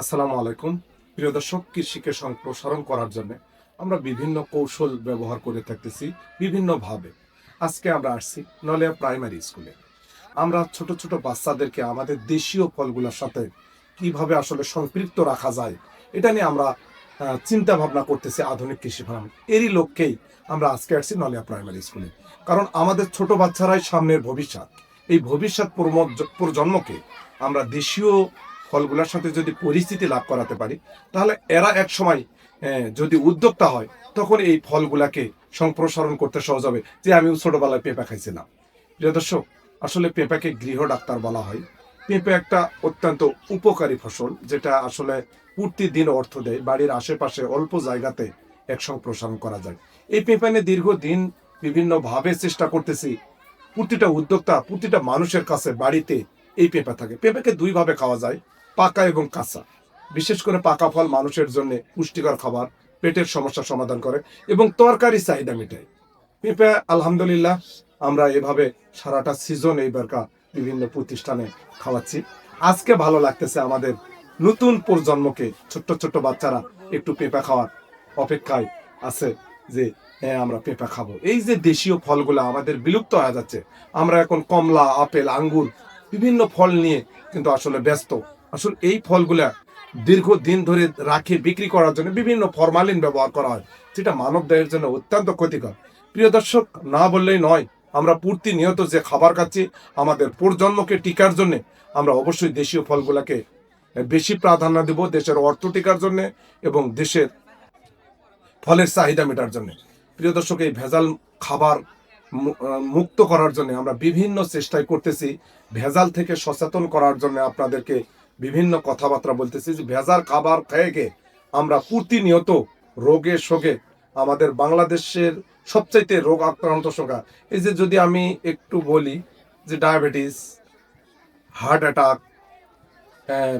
আসসালামু আলাইকুম। প্রিয় দর্শক, কৃষিকে সম্প্রসারণ করার জন্য আমরা বিভিন্ন কৌশল ব্যবহার করে থাকতেছি বিভিন্নভাবে। আজকে আমরা আসছি নলিয়া প্রাইমারি স্কুলে। আমরা ছোট ছোট বাচ্চাদেরকে আমাদের দেশীয় ফলগুলোর সাথে কীভাবে আসলে সম্পৃক্ত রাখা যায়, এটা নিয়ে আমরা চিন্তা ভাবনা করতেছি আধুনিক কৃষি ফার্ম। এরই লক্ষ্যেই আমরা আজকে আসছি নলিয়া প্রাইমারি স্কুলে। কারণ আমাদের ছোট বাচ্চারাই সামনের ভবিষ্যৎ। এই ভবিষ্যৎ প্রজন্মকে আমরা দেশীয় ফলগুলোর সাথে যদি পরিস্থিতি লাভ করাতে পারি, তাহলে এরা এক সময় যদি উদ্যোক্তা হয়, তখন এই ফলগুলাকে সম্প্রসারণ করতে সহজ হবে। যে আমি ছোটবেলায় পেঁপা খাইছিলাম। প্রিয় দর্শক, আসলে পেঁপাকে গৃহ ডাক্তার বলা হয়। পেঁপে একটা অত্যন্ত উপকারী ফসল, যেটা আসলে প্রতিদিন অর্থ দেয়, বাড়ির আশেপাশে অল্প জায়গাতে এক সম্প্রসারণ করা যায়। এই পেঁপে নিয়ে দীর্ঘদিন বিভিন্নভাবে চেষ্টা করতেছি। প্রতিটা উদ্যোক্তা, প্রতিটা মানুষের কাছে বাড়িতে এই পেঁপে থাকে। পেঁপেকে দুইভাবে খাওয়া যায়, পাকা এবং কাঁচা। বিশেষ করে পাকা ফল মানুষের জন্য পুষ্টিকর খাবার, পেটের সমস্যা সমাধান করে এবং তরকারি চাহিদা মেটায়। পেঁপে আলহামদুলিল্লাহ, আমরা এভাবে সারাটা সিজন এইবারকা বিভিন্ন প্রতিষ্ঠানে খাওয়াচ্ছি। আজকে ভালো লাগতেছে আমাদের নতুন প্রজন্মকে, ছোট্ট ছোট্ট বাচ্চারা একটু পেঁপা খাওয়ার অপেক্ষায় আছে যে হ্যাঁ আমরা পেঁপা খাব। এই যে দেশীয় ফলগুলো আমাদের বিলুপ্ত হয়ে যাচ্ছে, আমরা এখন কমলা, আপেল, আঙ্গুর বিভিন্ন ফল নিয়ে কিন্তু আসলে ব্যস্ত। আসলে এই ফলগুলা দীর্ঘদিন ধরে রাখে, বিক্রি করার জন্য বিভিন্ন ফরমালিন ব্যবহার করা হয়, যেটা মানব দেহের জন্য অত্যন্ত ক্ষতিকর। প্রিয় দর্শক, না বললেই নয়, আমরা পূর্তি নিয়ত যে খাবার খাচ্ছি, আমাদের প্রজন্মকে টিকার জন্য আমরা অবশ্যই দেশীয় ফলগুলাকে বেশি প্রাধান্য দেব দেশের অর্থ টিকার জন্য এবং দেশের ফলের চাহিদা মেটার জন্য। প্রিয় দর্শক, এই ভেজাল খাবার মুক্ত করার জন্য আমরা বিভিন্ন চেষ্টাই করতেছি। ভেজাল থেকে সচেতন করার জন্য আপনাদেরকে বিভিন্ন কথাবার্তা বলতেছি যে ভেজাল খাবার খেয়ে আমরা প্রতিনিয়ত রোগে শোকে, আমাদের বাংলাদেশের সবচাইতে রোগ আক্রান্ত সংখ্যা। এই যে যদি আমি একটু বলি যে ডায়াবেটিস, হার্ট অ্যাটাক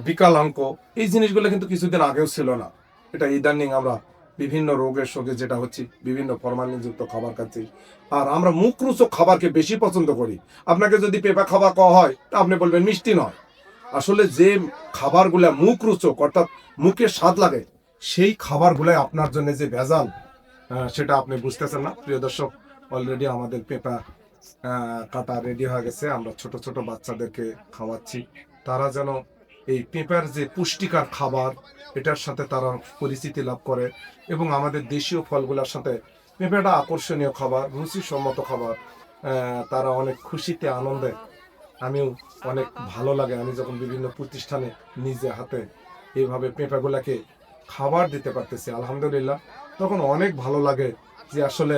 বিকালাঙ্ক এই জিনিসগুলো কিন্তু কিছুদিন আগেও ছিল না। এটা ইদানিং আমরা বিভিন্ন রোগের সঙ্গে যেটা হচ্ছে, বিভিন্ন ফরমালিনযুক্ত খাবার খাচ্ছি। আর আমরা মুখরোচক খাবারকে বেশি পছন্দ করি। আপনাকে যদি পেঁপা খাবার খাওয়া হয়, তা আপনি বলবেন মিষ্টি নয়। আসলে যে খাবারগুলা মুখরোচক, অর্থাৎ মুখে স্বাদ লাগে, সেই খাবারগুলাই আপনার জন্য যে ভেজাল সেটা আপনি বুঝতেছেন না। প্রিয় দর্শক অলরেডি আমাদের পেঁপা কাটা রেডি হয়ে গেছে। আমরা ছোট ছোট বাচ্চাদেরকে খাওয়াচ্ছি। তারা যেন এই পেঁপার যে পুষ্টিকর খাবার, এটার সাথে তারা পরিচিতি লাভ করে এবং আমাদের দেশীয় ফলগুলোর সাথে পেঁপেটা আকর্ষণীয় খাবার, রুচিসম্মত খাবার তারা অনেক খুশিতে, আনন্দে, আমিও অনেক ভালো লাগে। আমি যখন বিভিন্ন প্রতিষ্ঠানে নিজে হাতে এইভাবে পেঁপাগুলাকে খাবার দিতে পারতেছি, আলহামদুলিল্লাহ, তখন অনেক ভালো লাগে যে আসলে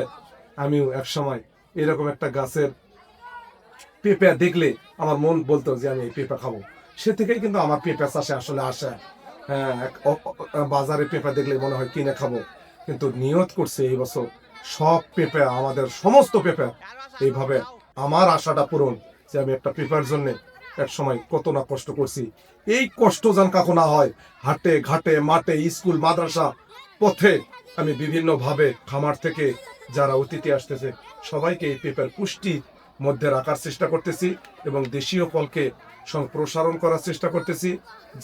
আমিও এক সময় এরকম একটা গাছের পেঁপে দেখলে আমার মন বলতো যে আমি এই পেঁপে খাব। সে থেকেই কিন্তু আমার পেঁপে চাষে আসলে আসে। হ্যাঁ বাজারে পেঁপে দেখলে মনে হয় কিনে খাব। কিন্তু নিয়ত করছে এই বছর সব পেঁপে আমাদের সমস্ত পেঁপে এইভাবে আমার আশাটা পূরণ যে আমি একটা পেঁপার জন্য এক সময় কত না কষ্ট করছি। এই কষ্ট যেন কাকু না হয়, হাটে, ঘাটে, মাঠে, স্কুল, মাদ্রাসা, পথে আমি বিভিন্নভাবে খামার থেকে যারা অতিথি আসতেছে, সবাইকে এই পেঁপের পুষ্টির মধ্যে রাখার চেষ্টা করতেছি এবং দেশীয় ফলকে সম্প্রসারণ করার চেষ্টা করতেছি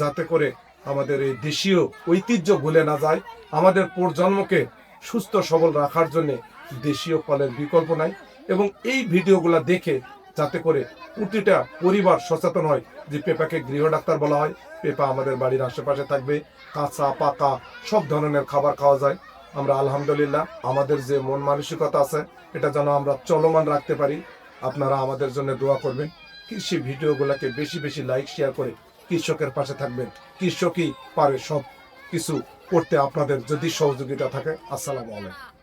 যাতে করে আমাদের এই দেশীয় ঐতিহ্য ভুলে না যায়। আমাদের প্রজন্মকে সুস্থ সবল রাখার জন্য দেশীয় ফলের বিকল্প নাই এবং এই ভিডিওগুলো দেখে যাতে করে প্রতিটা পরিবার সচেতন হয় যে পেঁপাকে গৃহ ডাক্তার বলা হয়, পেঁপা আমাদের বাড়ির আশেপাশে থাকবে, কাঁচা পাকা সব ধরনের খাবার খাওয়া যায়। আমরা আলহামদুলিল্লাহ আমাদের যে মন মানসিকতা আছে, এটা যেন আমরা চলমান রাখতে পারি। আপনারা আমাদের জন্য দোয়া করবেন। কৃষি ভিডিওগুলোকে বেশি বেশি লাইক শেয়ার করে কৃষকের পাশে থাকবেন। কৃষকই পারে সব কিছু করতে আপনাদের যদি সহযোগিতা থাকে। আসসালামু আলাইকুম।